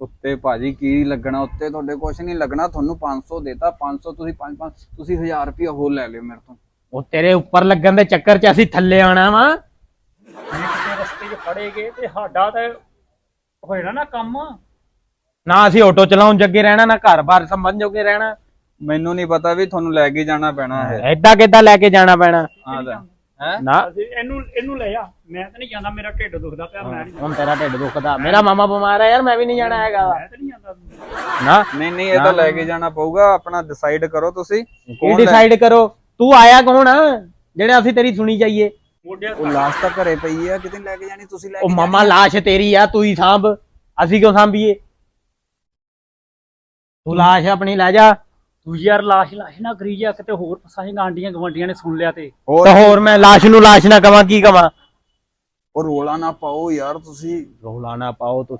ਉੱਤੇ ਭਾਜੀ ਕੀ ਲੱਗਣਾ ਉੱਤੇ ਤੁਹਾਡੇ ਕੁਝ ਨਹੀਂ ਲੱਗਣਾ ਤੁਹਾਨੂੰ 500 ਦੇਤਾ 500 ਤੁਸੀਂ 5 5 ਤੁਸੀਂ 1000 ਰੁਪਏ ਹੋਰ ਲੈ ਲਿਓ ਮੇਰੇ ਤੋਂ। ਉਹ ਤੇਰੇ ਉੱਪਰ ਲੱਗਣ ਦੇ ਚੱਕਰ 'ਚ ਅਸੀਂ ਥੱਲੇ ਆਣਾ ਵਾ। ਜੇ ਕਿਤੇ ਰਸਤੇ 'ਚ ਫੜੇ ਗਏ ਤੇ ਸਾਡਾ ਤੇ ਹੋਏਗਾ ਨਾ ਕੰਮ। ਨਾ ਅਸੀਂ ਆਟੋ ਚਲਾਉਣ ਜੱਗੇ ਰਹਿਣਾ ਨਾ ਘਰ-ਬਾਰ ਸੰਭਨ ਜੋਗੇ ਰਹਿਣਾ। ਮੈਨੂੰ ਨਹੀਂ ਪਤਾ ਵੀ ਤੁਹਾਨੂੰ ਲੈ ਕੇ ਜਾਣਾ ਪੈਣਾ ਹੈ। ਐਦਾਂ ਕਿੱਦਾਂ ਲੈ ਕੇ ਜਾਣਾ ਪੈਣਾ? ਹਾਂ ਤਾਂ ਹੈ? ਨਾ। ਅਸੀਂ ਇਹਨੂੰ ਇਹਨੂੰ ਲੈ ਆ। ਮੈਂ ਤਾਂ ਨਹੀਂ ਜਾਂਦਾ ਮੇਰਾ ਢਿੱਡ ਦੁਖਦਾ ਪਿਆ ਮੈਂ ਨਹੀਂ ਹੁਣ ਤੇਰਾ ਢਿੱਡ ਦੁਖਦਾ। ਮੇਰਾ ਮਾਮਾ ਬਿਮਾਰ ਹੈ ਯਾਰ ਮੈਂ ਵੀ ਨਹੀਂ ਜਾਣਾ ਹੈਗਾ। ਮੈਂ ਤਾਂ ਨਹੀਂ ਜਾਂਦਾ। ਨਾ। ਨਹੀਂ ਨਹੀਂ ਇਹ ਤਾਂ ਲੈ ਕੇ ਜਾਣਾ ਪਊਗਾ ਆਪਣਾ ਡਿਸਾਈਡ ਕਰੋ ਤੁਸੀਂ। ਕੀ ਡਿਸਾਈਡ ਕਰੋ? ਤੂੰ ਆਇਆ ਕੌਣ ਆ? ਜਿਹੜਾ ਅਸੀਂ ਤੇਰੀ ਸੁਣੀ ਜਾਈਏ। ਉਹ ਲਾਸਟ ਤੱਕ ਘਰੇ ਪਈ ਆ ਕਿਤੇ ਲੈ ਕੇ ਜਾਣੀ ਤੁਸੀਂ ਲੈ ਉਹ ਕੇ ਮਾਮਾ ਲਾਸ਼ ਤੇਰੀ ਆ ਤੂੰ ਹੀ ਸਾਂਭ। ਅਸੀਂ ਕਿਉਂ ਸਾਂਭੀਏ? ਤੂੰ ਲਾਸ਼ ਆਪਣੀ ਲੈ ਜਾ। ਤੂੰ ਯਾਰ ਲਾਸ਼ ਲਾਸ਼ ਨਾ ਕਰੀ ਜਾ ਕਿਤੇ ਹੋਰ ਫਸਾਏ ਆਂਡੀਆਂ ਗਵੰਡੀਆਂ ਨੇ ਸੁਣ ਲਿਆ ਤੇ। ਹੋਰ ਤੇ ਹੋਰ ਮੈਂ ਲਾਸ਼ ਨੂੰ ਲਾਸ਼ ਨਾ ਕਵਾਂ ਕੀ ਕਵਾਂ? ਉਹ ਰੋਲਾ ਨਾ ਪਾਓ ਯਾਰ ਤੁਸੀਂ। ਰੋਲਾ ਨਾ ਪਾਓ ਤੁਸੀਂ।